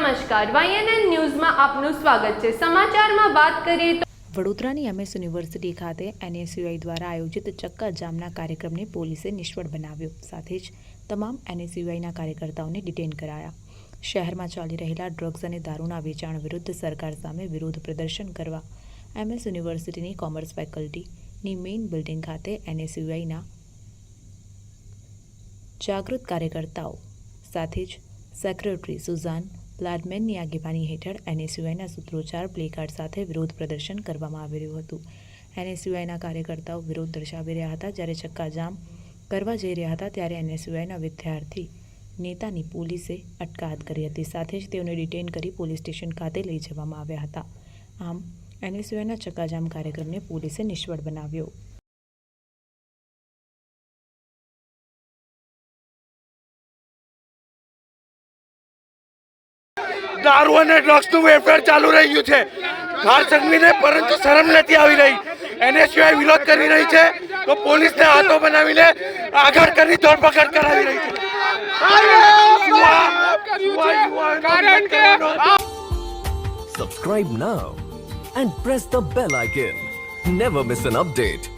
નમસ્કાર. વાયએનએન ન્યૂઝમાં આપનું સ્વાગત છે. સમાચારમાં વાત કરીએ તો વડોદરાની એમએસ યુનિવર્સિટી ખાતે એનએસયુઆઈ દ્વારા આયોજિત ચક્કા જામના કાર્યક્રમને પોલીસે નિષ્ફળ બનાવ્યો. સાથે જ તમામ એનએસયુઆઈના કાર્યકર્તાઓને ડિટેન કરાયા. શહેરમાં ચાલી રહેલા ડ્રગ્સ અને દારૂના વેચાણ વિરુદ્ધ સરકાર સામે વિરોધ પ્રદર્શન કરવા એમએસ યુનિવર્સિટીની કોમર્સ ફેકલ્ટીની મેઇન બિલ્ડિંગ ખાતે એનએસયુઆઈના જાગૃત કાર્યકર્તાઓ સાથે જ સેક્રેટરી સુઝાન પ્લાડમેનની આગેવાની હેઠળ એનએસયુઆઈના સૂત્રોચ્ચાર પ્લેકાર્ડ સાથે વિરોધ પ્રદર્શન કરવામાં આવી રહ્યું હતું. એનએસયુઆઈના કાર્યકર્તાઓ વિરોધ દર્શાવી રહ્યા હતા જ્યારે ચક્કાજામ કરવા જઈ રહ્યા હતા ત્યારે એનએસયુઆઈના વિદ્યાર્થી નેતાની પોલીસે અટકાયત કરી હતી. સાથે જ તેઓને ડિટેન કરી પોલીસ સ્ટેશન ખાતે લઈ જવામાં આવ્યા હતા. આમ, એનએસયુઆઈના ચક્કાજામ કાર્યક્રમને પોલીસે નિષ્ફળ બનાવ્યો. દારૂ અને ડ્રગ્સનું વેપાર ચાલુ રહ્યું છે. હાર સંઘવીને, પરંતુ શરમ નથી આવી રહી. એને સિવાય વિરોધ કરી રહી છે. તો પોલીસને હાથો બનાવીને આગળ કરી ધરપકડ કરાવી રહી છે. સબસ્ક્રાઇબ યુવા- and press the bell icon never miss an bell